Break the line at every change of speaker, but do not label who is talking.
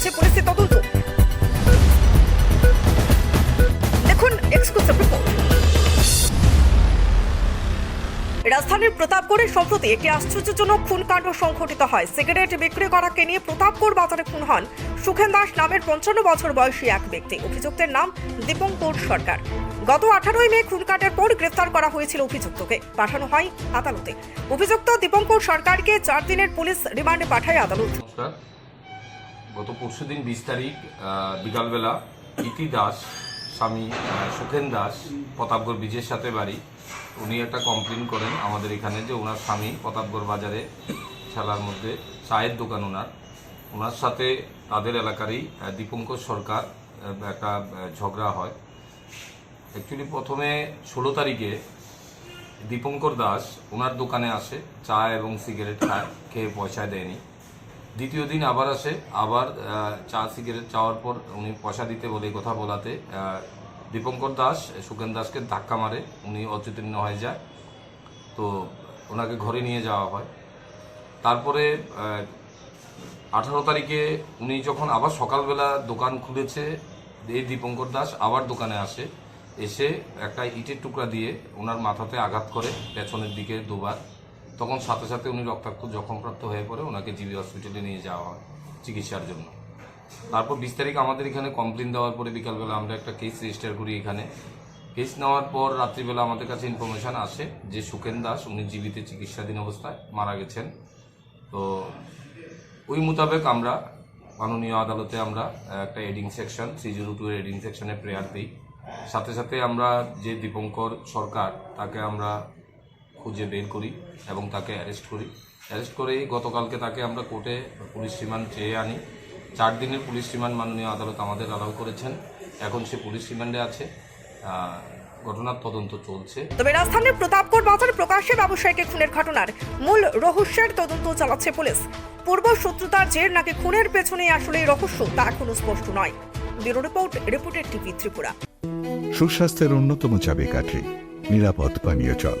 চলছে পুলিশের তদন্ত। দেখুন রাজধানীর প্রতাপগড়ে সম্প্রতি একটি আশ্চর্যজনক খুনকাণ্ড সংঘটিত হয়। সিগারেট বিক্রি করাকে নিয়ে প্রতাপগড় বাজারে খুন হন সুখেন দাস নামের পঞ্চান্ন বছর বয়সী এক ব্যক্তি। অভিযুক্তের নাম দীপঙ্কর সরকার। গত আঠারোই মে খুনকাটের পর গ্রেফতার করা হয়েছিল অভিযুক্তকে। পাঠানো হয় আদালতে। অভিযুক্ত দীপঙ্কর সরকারকে চার দিনের পুলিশ রিমান্ডে পাঠায় আদালত।
গত পরশু দিন বিশ তারিখ বিকালবেলা ইতি দাস, স্বামী সুখেন দাস, প্রতাপগড় বীজের সাথে বাড়ি। উনি একটা কমপ্লেন করেন আমাদের এখানে যে ওনার স্বামী প্রতাপগড় বাজারে ঠেলার মধ্যে চায়ের দোকান ওনার। ওনার সাথে তাদের এলাকারই দীপঙ্কর সরকার একটা ঝগড়া হয়। অ্যাকচুয়ালি প্রথমে ষোলো তারিখে দীপঙ্কর দাস ওনার দোকানে আসে, চা এবং সিগারেট খায়, খেয়ে পয়সা দেয়নি। দ্বিতীয় দিন আবার আসে, আবার চা, সিগারেট চাওয়ার পর উনি পয়সা দিতে বলে কথা বলাতে দীপঙ্কর দাস, সুখেন দাসকে ধাক্কা মারে, উনি অচেতন্য হয়ে যায়। তো ওনাকে ঘরে নিয়ে যাওয়া হয়। তারপরে আঠারো তারিখে উনি যখন আবার সকালবেলা দোকান খুলেছে, এই দীপঙ্কর দাস আবার দোকানে আসে, এসে একটা ইটের টুকরা দিয়ে ওনার মাথাতে আঘাত করে, পেছনের দিকে দুবার। তখন সাথে সাথে উনি রক্তাক্ত জখমপ্রাপ্ত হয়ে পড়ে, ওনাকে জিবি হসপিটালে নিয়ে যাওয়া হয় চিকিৎসার জন্য। তারপর বিশ তারিখ আমাদের এখানে কমপ্লেন দেওয়ার পরে বিকালবেলা আমরা একটা কেস রেজিস্টার করি এখানে। কেস নেওয়ার পর রাত্রিবেলা আমাদের কাছে ইনফরমেশন আসে যে সুখেন দাস, উনি জীবিত চিকিৎসাধীন অবস্থায় মারা গেছেন। তো ওই মোতাবেক আমরা মাননীয় আদালতে আমরা একটা adding section three zero two adding সেকশনে প্রেয়ার দিই। সাথে সাথে আমরা যে দীপঙ্কর সরকার, তাকে আমরা খুঁজে বের করি এবং তাকে অ্যারেস্ট করি। অ্যারেস্ট করেই গতকালকে তাকে আমরা কোর্টে পুলিশ রিমান্ড চেয়ে আনি। চার দিনের পুলিশ রিমান্ড মাননীয় আদালত আমাদের অ্যালাউ করেছেন। এখন সে পুলিশ রিমান্ডে আছে। ঘটনার তদন্ত চলছে।
তবে রাজধানীর প্রতাপগড় বাজার প্রকাশ্যে ব্যবসায়ীকে খুনের ঘটনার মূল রহস্যের তদন্ত চালাচ্ছে পুলিশ। পূর্ব শত্রুতার জের নাকি খুনের পেছনে আসলে এই রহস্য তা এখনও স্পষ্ট নয়। ব্যুরো রিপোর্ট রিপোর্টের টিভি ত্রিপুরা।
সুস্বাস্থ্যের অন্যতম চাবিকাঠি নিরাপদ পানীয় জল।